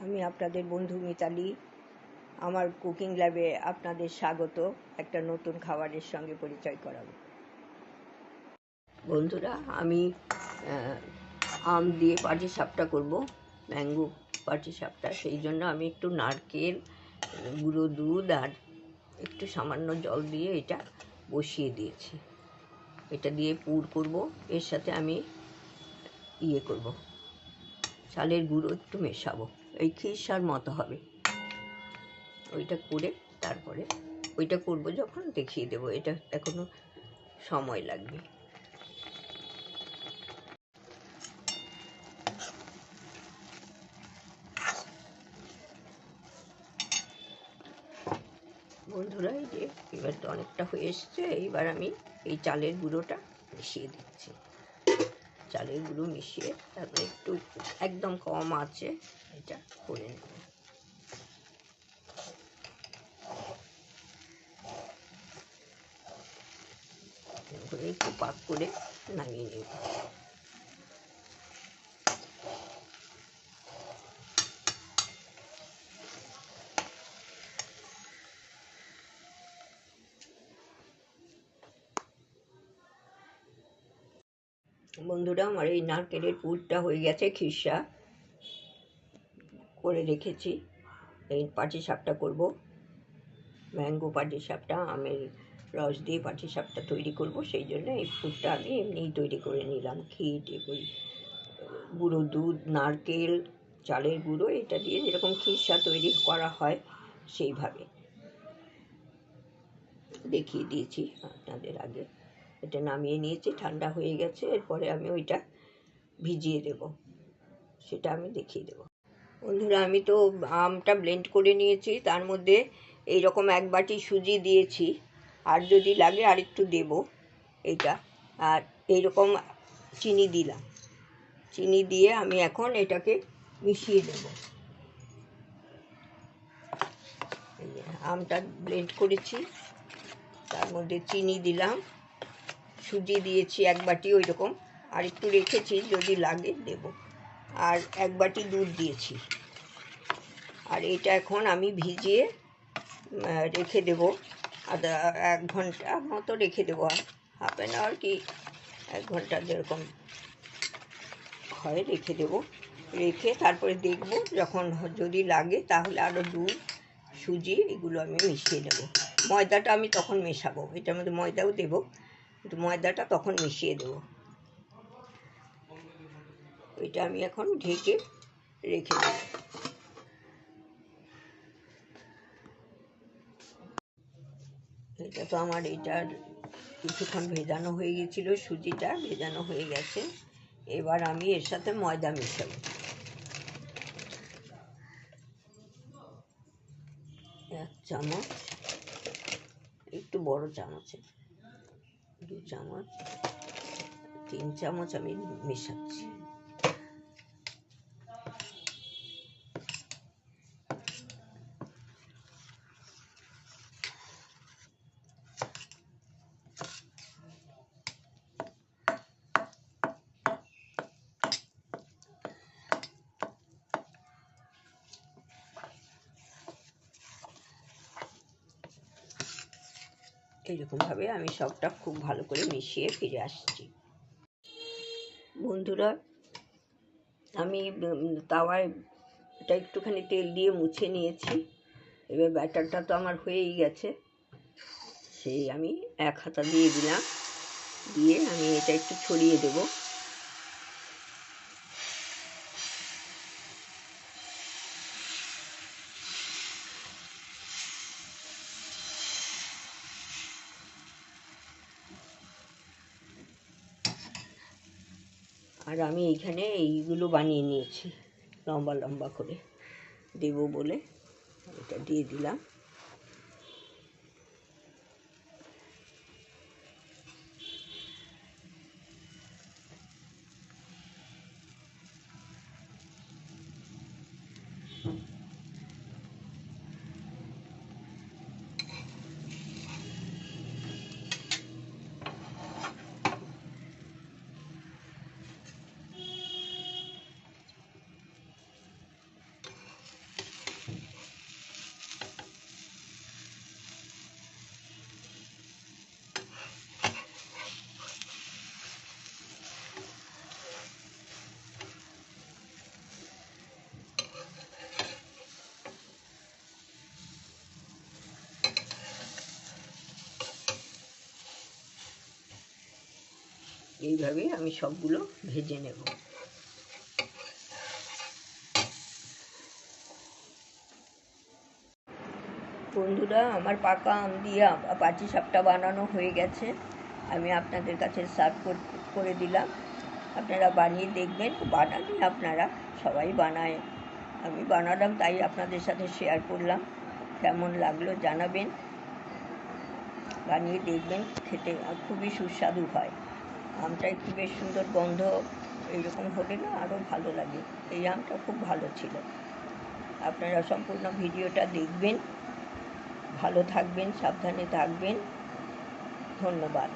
আমি আপনাদের বন্ধু মিতালি। আমার কুকিং ল্যাবে আপনাদের স্বাগত। একটা নতুন খাবারের সঙ্গে পরিচয় করাবো। বন্ধুরা, আমি আম দিয়ে পাটি সাপটা করব, ম্যাঙ্গো পাটি সাপটা। সেই জন্য আমি একটু নারকেল, গুঁড়ো দুধ আর একটু সামান্য জল দিয়ে এটা বসিয়ে দিয়েছি। এটা দিয়ে পুর করব। এর সাথে আমি ইয়ে করব। চালের গুঁড়ো একটু মেশাবো। এই খিরসার মতো হবে। ওইটা করে তারপরে ওইটা করব যখন, দেখিয়ে দেবো। এটা এখনও সময় লাগবে। বন্ধুরা, এই যে এবার তো অনেকটা হয়ে এসছে। এইবার আমি এই চালের গুঁড়োটা মিশিয়ে দিচ্ছি। চালের গুঁড়ো মিশিয়ে তারপরে একটু একদম কম আছে, এটা করে নেব। একটু পাক করে নামিয়ে নেব। বন্ধুরা, আমার এই নারকেলের পুরটা হয়ে গেছে, খিরসা করে রেখেছি। এই পাটি সাপটা করব। ম্যাঙ্গো পাটি সাপটা, আমের রস দিয়ে পাটি সাপটা তৈরি করব। সেই জন্য এই পুরটা আমি এমনিই তৈরি করে নিলাম। ক্ষীর ওই গুঁড়ো দুধ, নারকেল, চালের গুঁড়ো, এটা দিয়ে যেরকম খিরসা তৈরি করা হয় সেইভাবে। দেখিয়ে দিয়েছি আপনাদের আগে। এটা নামিয়ে নিয়েছি, ঠান্ডা হয়ে গেছে, এরপরে আমি ওইটা ভিজিয়ে দেব। সেটা আমি দেখিয়ে দেব। বন্ধুরা, আমি তো আমটা ব্লেন্ড করে নিয়েছি, তার মধ্যে এই রকম এক বাটি সুজি দিয়েছি, আর যদি লাগে আর একটু দেব এটা। আর এইরকম চিনি দিলাম। চিনি দিয়ে আমি এখন এটাকে মিশিয়ে দেব। আমটা ব্লেন্ড করেছি, তার মধ্যে চিনি দিলাম। সুজি দিয়েছি এক বাটি ওই রকম আর একটু রেখেছি, যদি লাগে দেব। আর এক বাটি দুধ দিয়েছি। আর এটা এখন আমি ভিজিয়ে রেখে দেব। আধা, এক ঘণ্টা মতো রেখে দেবো। আর হাফ অ্যান আওয়ার কি এক ঘণ্টা যেরকম হয় রেখে দেব। রেখে তারপরে দেখব যখন যদি লাগে তাহলে আরও দুধ, সুজি এগুলো আমি মিশিয়ে নেব। ময়দাটা আমি তখন মেশাবো। এটার মধ্যে ময়দাও দেবো। ময়দাটা তখন মিশিয়ে দেবো। ওইটা আমি এখন ঢেকে রেখে দেব। এটা তো আমার এটার কিছুক্ষণ ভেজানো হয়ে গেছিল, সুজিটা ভেজানো হয়ে গেছে। এবার আমি এর সাথে ময়দা মেশাবো। এক চামচ, একটু বড় চামচে দু চামচ তিন চামচ আমি মেশাচ্ছি। এইরকমভাবে আমি সবটা খুব ভালো করে মিশিয়ে ফিরে আসছি। বন্ধুরা, আমি তাওয়ায় এটা একটুখানি তেল দিয়ে মুছে নিয়েছি। এবার ব্যাটারটা তো আমার হয়েই গেছে। সেই আমি এক হাতা দিয়ে দিলাম। দিয়ে আমি এটা একটু ছড়িয়ে দেবো। আর আমি এইখানে এইগুলো বানিয়ে নিয়েছি, লম্বা লম্বা করে দেব বলে এটা দিয়ে দিলাম এইভাবে আমি সবগুলো ভেজে নেব। বন্ধুরা, আমার পাকা আম দিয়ে পাটি সাপটা বানানো হয়ে গেছে। আমি আপনাদের কাছে সার্ভ করে দিলাম। আপনারা বানিয়ে দেখবেন, বানালে আপনারা সবাই বানায়। আমি বানালাম, তাই আপনাদের সাথে শেয়ার করলাম। কেমন লাগল জানাবেন। বানিয়ে দেখবেন, খেতে খুবই সুস্বাদু হয়। আমটা একটু বেশ সুন্দর গন্ধ এইরকম হলে না আরও ভালো লাগে। এই আমটা খুব ভালো ছিল। আপনারা সম্পূর্ণ ভিডিওটা দেখবেন। ভালো থাকবেন, সাবধানে থাকবেন। ধন্যবাদ।